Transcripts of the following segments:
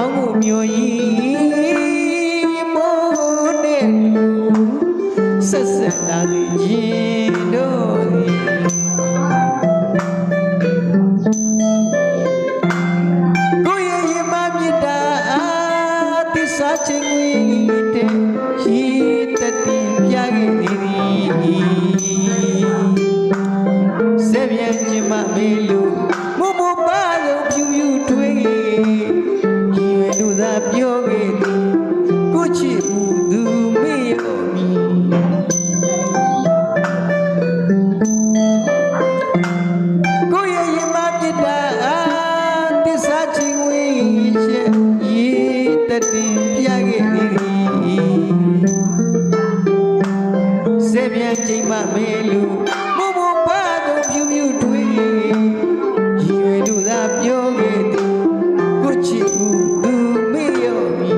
ခေါင်းကိုမျိုးကြီးမိုးနဲ့လူဆက်ဆက်လာစီခြင်းတို့သည်ကိုယ့်ရဲ့ရင်မမြစ်တာအာသစ္စာချင်းကြီးတဲ့ရှိတတ်တင်ပြခဲ့သည်ဆက်ပြန်ခြင်းမမေးလို့ တတင်ပြခဲ့သည်စေပြန်ချိန်မှမဲလူမမပါတော့ဖြူဖြူတွေးရည်ရွယ်တို့သာပြောခဲ့သည်ကိုချစ်ဦးသူမေ့ရောမီ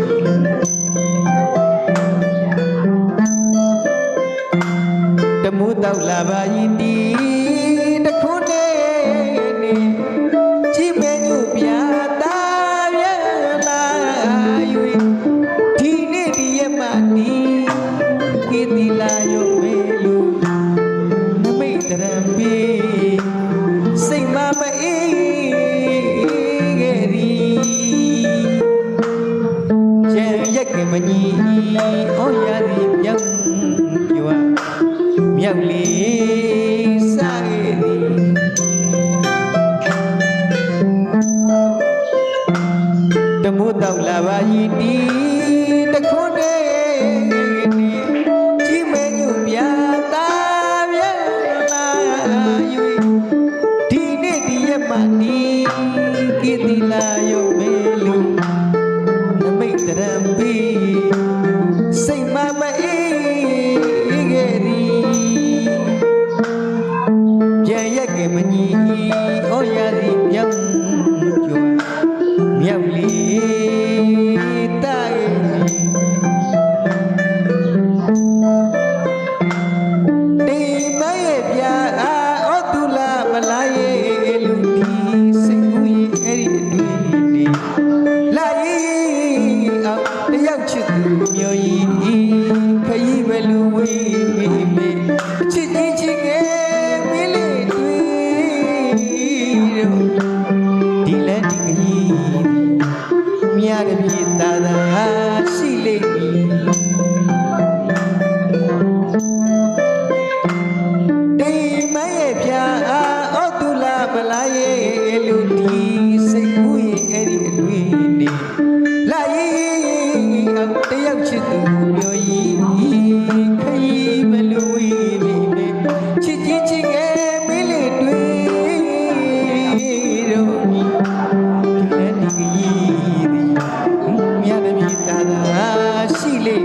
တမိုးတောက်လာပါရင်ဒီ မြောက်လေးစားခဲ့သည်တမိုးတောက်လာပါဤတီတ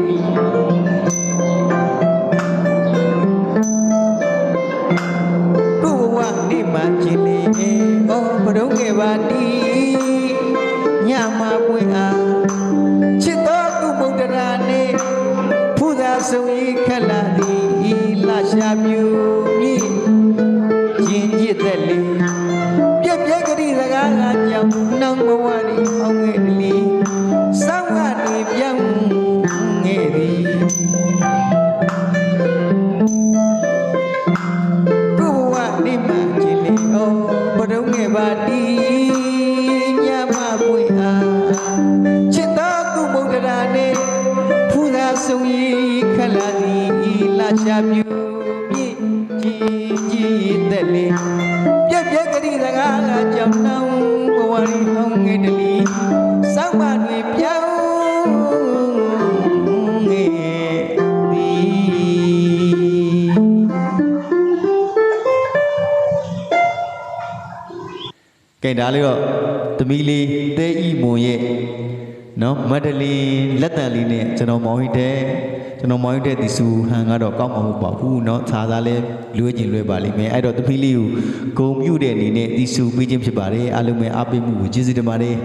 ရှိလိမ့်မည်ကိုဝနေမှချင်လေဩဘရုံးငယ်ပါတီညမပွင့်အားချစ်တော်ကုမုဒ္ဒရာနေဖူသာဆုံး ကိုဘဝနေမှချင်လေဩဘရုံးငယ်ပါတီညမပွင့်အားချစ်တော်ကုမုဒ္ဒရာနေဖူသာဆုံးဤခက်လာသည်လာရှာပြူပြည့်ကြီးကြီးသက်လေပြက်ပြက်ကလေးစကားကကြောင့်နောင်ဘဝရီဟောင်းငယ်တလီစောင်းမတွေပြော ကဲဒါလေးတော့သမီးလေးတဲဤမွန်ရဲ့နော်မဒလီလက်တန်လေးနဲ့ကျွန်တော်မောင်ဟိတဲ့ကျွန်တော်မောင်ဟိတဲ့ဒီစုဟန်ကတော့ကောက်မှာမဟုတ်ပါဘူးเนาะခြားသားလဲလွှဲကျင်လွှဲပါလိမ့်မယ်အဲ့တော့သမီးလေးကိုဂုံပြုတဲ့အနေနဲ့ဒီစုပေးခြင်းဖြစ်ပါတယ်အားလုံးပဲအားပေးမှုကိုကျေးဇူးတင်ပါတယ်